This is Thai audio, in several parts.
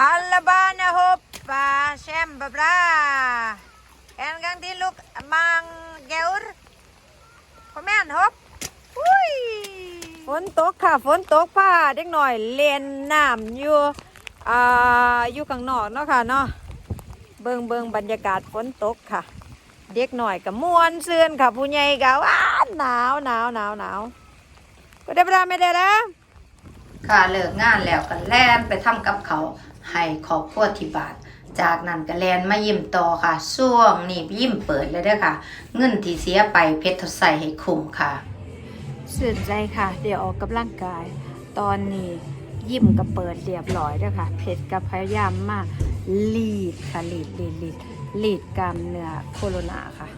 Alabana hoppa kämpa bra. เข่งกั till look mang gaur. Kom igen hopp. Oj. ฝนตกค่ะฝนตกผ้าเด็กหน่อยเล่นน้ำอยู่อ่าอยู่ข้างนอกเนาะค่ะเนาะเบิงเบิงบรรยากาศฝนตกค่ะ เด็กหน่อยกับมวนเสื่อนค่ะผู้ใหญ่ก็ว้าหนาวหนาวหนาวหนาวก็ได้เวลาไม่ได้แล้วค่ะเลิกงานแล้วกันแล่นไปทำกับเขา ให้ครอบครัวที่บ้านจากนั้นก็แลนมายิ้มต่อค่ะช่วงนี้ยิ้มเปิดเลยเด้อค่ะ เงินที่เสียไปเพชรทดใส่ให้คุ้มค่ะสื่นใจค่ะ เดี๋ยวออกกำลังกาย ตอนนี้ยิ้มกับเปิดเรียบร้อยแล้วค่ะ เพชรกับพยายามมากลีดค่ะลีดลีดลีดลีดกล้ามเนื้อโคโรนาค่ะ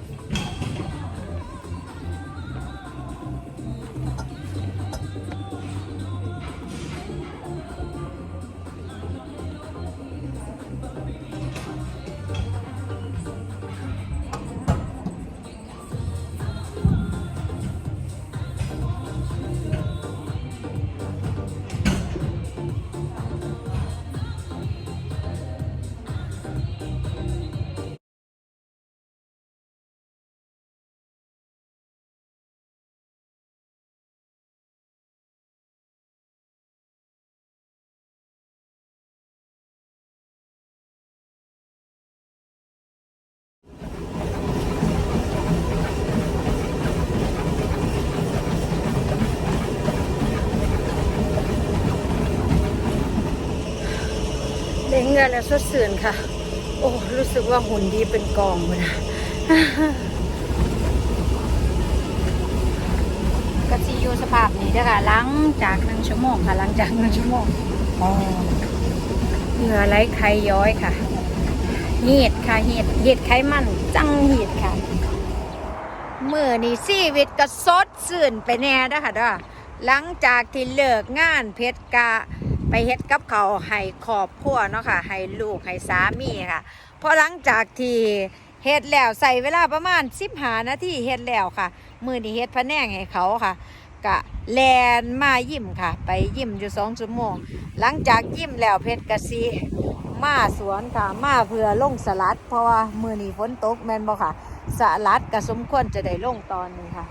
เด้งเงินแล้วสดสื่นค่ะ โอ้ รู้สึกว่าหุ่นดีเป็นกองเลยนะก็ซีอยู่สภาพนี้เด้อค่ะหลังจากหนึ่งชั่วโมงค่ะ หลังจากหนึ่งชั่วโมงอ๋อเหงื่อไหลไขย้อยค่ะหีดค่ะหีดหีดไขมันจังหีดค่ะมื่อนี่ชีวิตก็สดสื่นไปแน่เด้อค่ะเด้อหลังจากที่เลิกงานเพชรกะ ไปเฮ็ดกับเขาให้ครอบครัวเนาะค่ะให้ลูกให้สามีค่ะพราะหลังจากที่เฮ็ดแล้วใส่เวลาประมาณ15นาทีเฮ็ดแล้วค่ะ มือนี้เฮ็ดพะแนงให้เขาค่ะกะแลนมายิ้มค่ะ ไปยิ้มอยู่สองชั่วโมง หลังจากยิ้มแล้วเพชรกะซีมาสวนค่ะ มาเพื่อลงสลัด เพราะว่ามือนี้ฝนตกแม่นบ่ค่ะ สลัดก็สมควรจะได้ลงตอนนี้ค่ะ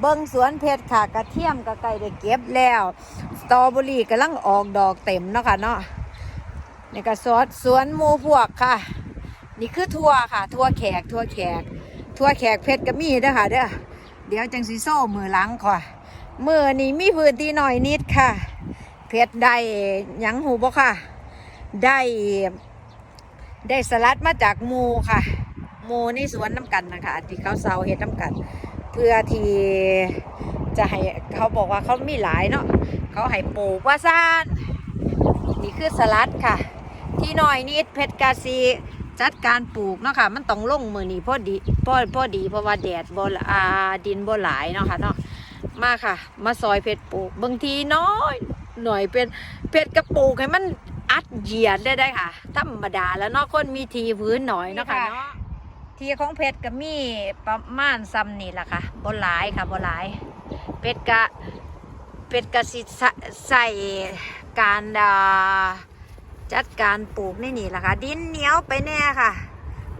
เบิ้งสวนเพชรค่ะกระเทียมก็ใกล้ได้เก็บแล้วสตรอเบอรี่กำลังออกดอกเต็มเนาะค่ะเนาะนี่ก็สวนสวนมูพวกค่ะ นี่คือทั่วค่ะ ทั่วแขกทั่วแขก ทั่วแขกเพชรก็มีเด้อค่ะเด้อเดี๋ยวจังสีโซ่มือหลังค่ะมือนี้มีพื้นที่หน่อยนิดค่ะ เพชรได้ยังหูบ่ค่ะ ได้ได้สลัดมาจากมูค่ะ มูในสวนน้ำกันนะคะที่เขาเซาเฮ็ดน้ำกัน เพื่อที่จะให้เขาบอกว่าเขามีหลายเนาะเขาให้ปลูกว่าซ่านนี่คือสลัดค่ะ ที่น้อยนิดเพชรกาซีจัดการปลูกเนาะค่ะ มันต้องลงมือนี่พอดีพอพอดีเพราะว่าแดดบ่ละอาดินบ่หลายเนาะค่ะเนาะมาค่ะ มาซอยเพชรปลูกบางทีน้อยหน่อยเป็นเพชรกระปลูกให้มันอัดเหยียดได้ได้ค่ะธรรมดาแล้วเนาะคนมีทีพื้นหน่อยเนาะค่ะเนาะ ที่ของเพชรก็มีประมาณซ้ำนี่แหละค่ะบหลายค่ะบหลายเป็ดกะเป็ดกะสิใส่การอ่าจัดการปลูกนี่นี่แหละค่ะ ดินเหนียวไปแน่ค่ะ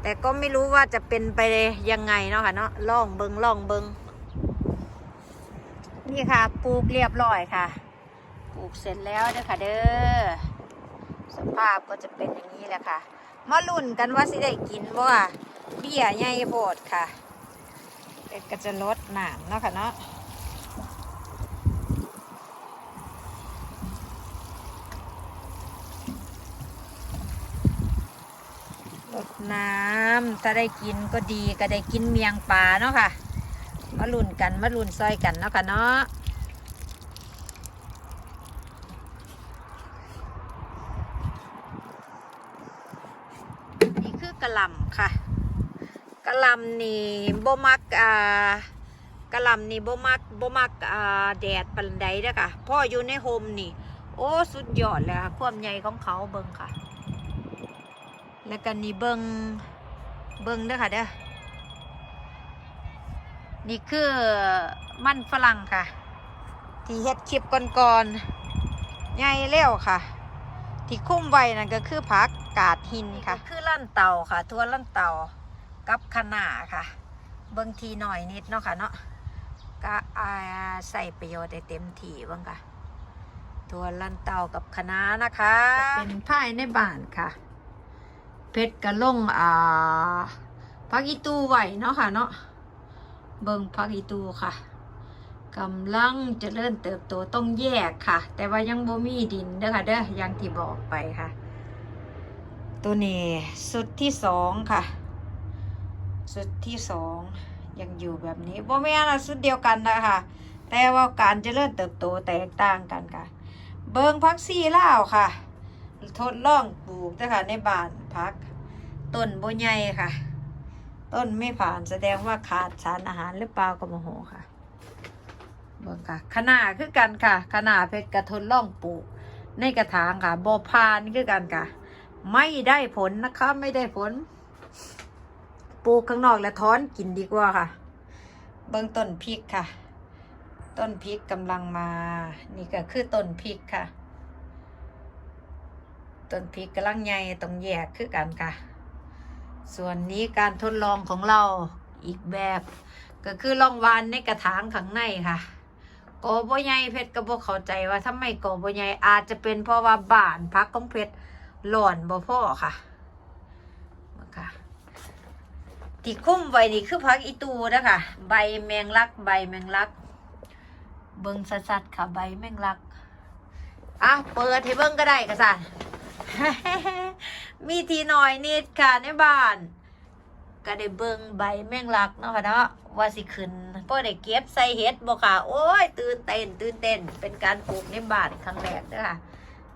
แต่ก็ไม่รู้ว่าจะเป็นไปยังไงเนาะค่ะเนาะล่องเบิงล่องเบิงนี่ค่ะ ปลูกเรียบร้อยค่ะ ปลูกเสร็จแล้วเด้อค่ะเด้อสภาพก็จะเป็นอย่างนี้แหละค่ะ มาลุ้นกันว่าสิได้กินบ่ว่า เบี้ยใหญ่โพดค่ะเป็ดก็จะลดหนามเนาะค่ะเนาะลดน้ำถ้าได้กินก็ดีก็ได้กินเมียงปลาเนาะค่ะ มาลุ้นกันมาลุ้นซอยกันเนาะค่ะเนาะนี่คือกระลำค่ะ กะหลำนี่บ่มักอ่ากะหลำนี่บ่มักบ่มักอ่าแดดปันใดเด้อค่ะพ่ออยู่ในโฮมนี่ โอ้สุดยอดเลยค่ะความใหญ่ของเขาเบิงค่ะ แล้วก็นี่เบิงเบิงเด้อค่ะเด้อนี่คือมันฝรั่งค่ะ ที่เฮ็ดคลิปก่อนๆใหญ่เร็วค่ะ ที่คุ้มไว้นั่นก็คือผักกาดหินค่ะ คือลั่นเตาค่ะ ทัวลั่นเตา กับขนาค่ะเบิ่งทีหน่อยนิดเนาะค่ะเนาะก็ใส่ประโยชน์ได้เต็มที่บ้างค่ะถั่วลันเตากับคะน้านะคะ เป็นภายในบ้านค่ะ เพชรกระลงอ่าพักอีตูไหวเนาะค่ะเนาะเบิ่งพักอีตูค่ะกำลังจะเริญเติบโตต้องแยกค่ะ แต่ว่ายังบ่มีดินเด้อค่ะเด้อย่างที่บอกไปค่ะ ตัวนี้สุดที่สองค่ะ สุดที่สองยังอยู่แบบนี้บ่แม่นอะสุดเดียวกันนะคะแต่ว่าการเจริญเติบโตแตกต่างกันค่ะ เบิงพักซี่ลาวค่ะ ทดลองปลูกนะคะในบ้านพักต้นบ่ใหญ่ค่ะ ต้นไม่ผ่านแสดงว่าขาดสารอาหารหรือเปล่าก็มโหค่ะเบิ่งค่ะขนาดคือกันค่ะขนาดเพชรกระทนล่องปลูกในกระถางค่ะบอพานคือกันค่ะ ไม่ได้ผลนะคะไม่ได้ผล ปลูกข้างนอกแล้วถอนกินดีกว่าค่ะ เบื้องต้นพริกค่ะ ต้นพริกกำลังมา นี่ก็คือต้นพริกค่ะ ต้นพริกกำลังใหญ่ต้องแยกคือกันค่ะ ส่วนนี้การทดลองของเราอีกแบบ ก็คือลองวานในกระถางข้างในค่ะโกบใหญ่เพชรก็บ่เข้าใจว่าทำไมโกบใหญ่อาจจะเป็นเพราะว่าบ้านพักของเพชรหล่อนบ่พ่อค่ะมาค่ะ ที่คุ้มไว้นี่คือพักอีตูนะคะใบแมงลัก ใบแมงลัก เบิ่งสัดๆค่ะใบแมงลักอะเปิดให้เบิ่งก็ได้กระสันมีทีหน่อยนิดค่ะในบ้าน ก็ได้เบิ่งใบแมงลักเนาะค่ะเนาะว่าสิขึ้นพอได้เก็บใส่เฮ็ดบ่ค่ะ โอ้ย ตื่นเต้นตื่นเต้นเป็นการปลูกในบ้านครั้งแรกเด้อค่ะ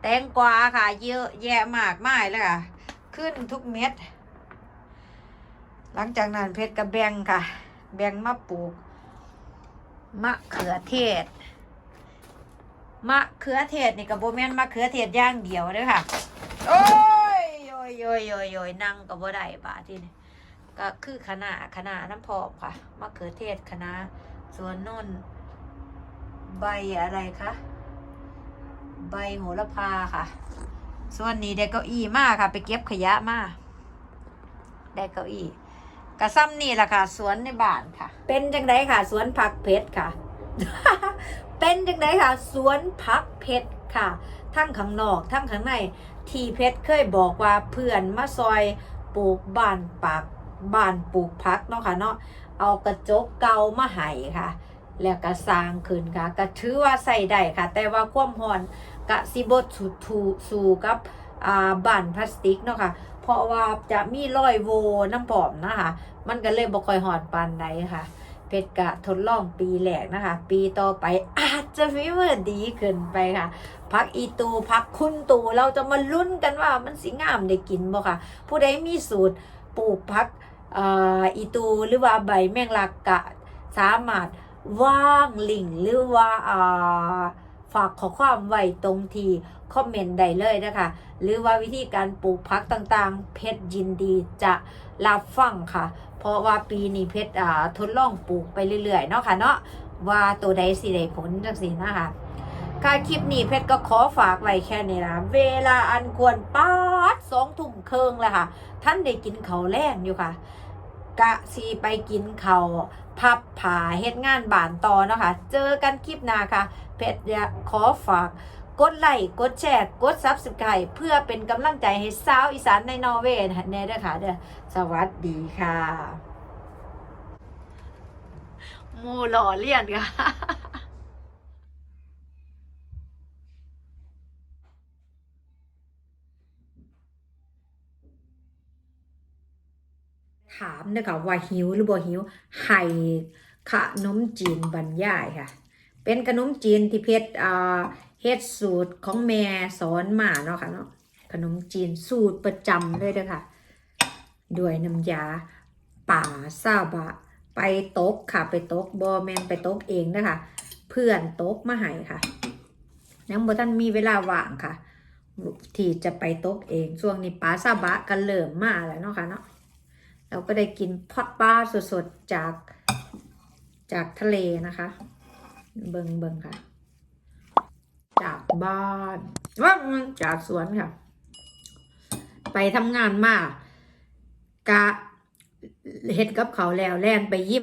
แตงกวาค่ะ เยอะแยะมากมายเลยค่ะ ขึ้นทุกเม็ด หลังจากนั้นเพชรกระแบงค่ะ แบงมาปลูก มะเขือเทศ มะเขือเทศนี่กับโบแมนมะเขือเทศย่างเดียวเด้อค่ะ โอ้ยโอ้ยโอ้ยโอ้ยโอ้ยนั่งกับบ่ได้บาที่นี่ก็คือคณะคณะน้ำพอกค่ะมะเขือเทศคณะส่วนน่นใบอะไรคะใบโหระพาค่ะ ส่วนนี้ได้เก้าอี้มากค่ะ ไปเก็บขยะมาได้เก้าอี้ กระซ้ำนี่แหละค่ะ สวนในบ้านค่ะ เป็นจังไดค่ะ สวนผักเพชรค่ะ เป็นจังไดค่ะ สวนผักเพชรค่ะ ทั้งข้างนอกทั้งข้างใน ที่เพชรเคยบอกว่าเพื่อนมาซอยปลูกบ้านปากบ้านปลูกพักเนาะค่ะเนาะเอากระจกเก่ามาให้ค่ะ แล้วก็สร้างขึ้นค่ะ ก็ถือว่าใส่ได้ค่ะ แต่ว่าความร้อนกะสิบดสูทูสู่กับ บ้านพลาสติกเนาะค่ะ เพราะว่าจะมีรอยโวน้ำปอมนะคะ มันก็เลยบ่ค่อยหอดปานใดค่ะ เพชรกะทดลองปีแรกนะคะ ปีต่อไปอาจจะฟีเวอร์ดีขึ้นไปค่ะ พักอีตูพักคุณตูเราจะมาลุ้นกันว่ามันสิงามได้กินบ่ค่ะ ผู้ใดมีสูตรปลูกพักอ,อีตูหรือว่าใบแมงลักกะสามารถว่างหลิงหรือว่าอ่า ฝากข้อความไว้ตรงทีคอมเมนต์ได้เลยนะคะ หรือว่าวิธีการปลูกพักต่างๆ เพชรยินดีจะรับฟังค่ะ เพราะว่าปีนี้เพชรอ่าทดลองปลูกไปเรื่อยๆเนาะค่ะเนาะว่าตัวใดสิได้ผลจังสินะคะค่ะคลิปนี้เพชรก็ขอฝากไว้แค่นี้นะเวลาอันควรป้าดสองทุ่มเคิงแล้วค่ะ ท่านได้กินเขาแรงอยู่ค่ะ กะซีไปกินเขาวพับผาเฮ็ดงานบานต่อเนาะคะเจอกันคลิปหน้าค่ะ เพชรอยากขอฝาก กดไลค์กดแชร์กดซับสไครต์เพื่อเป็นกำลังใจให้สาวอีสานในนอร์เวย์แน่เด้อค่ะเด้อสวัสดีค่ะ มูหล่อเลียนค่ะ ถามเด้อค่ะว่าหิวหรือบ่หิวให้ขนมจีนบรรยายค่ะ เป็นขนมจีนที่เพชรเฮ็ดสูตรของแม่สอนมาเนาะค่ะเนาะขนมจีนสูตรประจำเลยเด้อค่ะ ด้วยน้ำยาป่าซาบะ ไปตกค่ะ ไปตกบอแมนไปตกเองนะคะเพื่อนตกมาให้ค่ะยังบ่ท่านมีเวลาว่างค่ะ ที่จะไปตกเองช่วงนี้ปลาซาบะก็เริ่มมาแล้วเนาะค่ะเนาะ เราก็ได้กินพอดปลาสดๆ จากจากทะเลนะคะ เบิงเบิงค่ะ จากบ้านว่าจากสวนค่ะ ไปทำงานมากกะเฮ็ดกับเขาแล้วแล่นไปยิม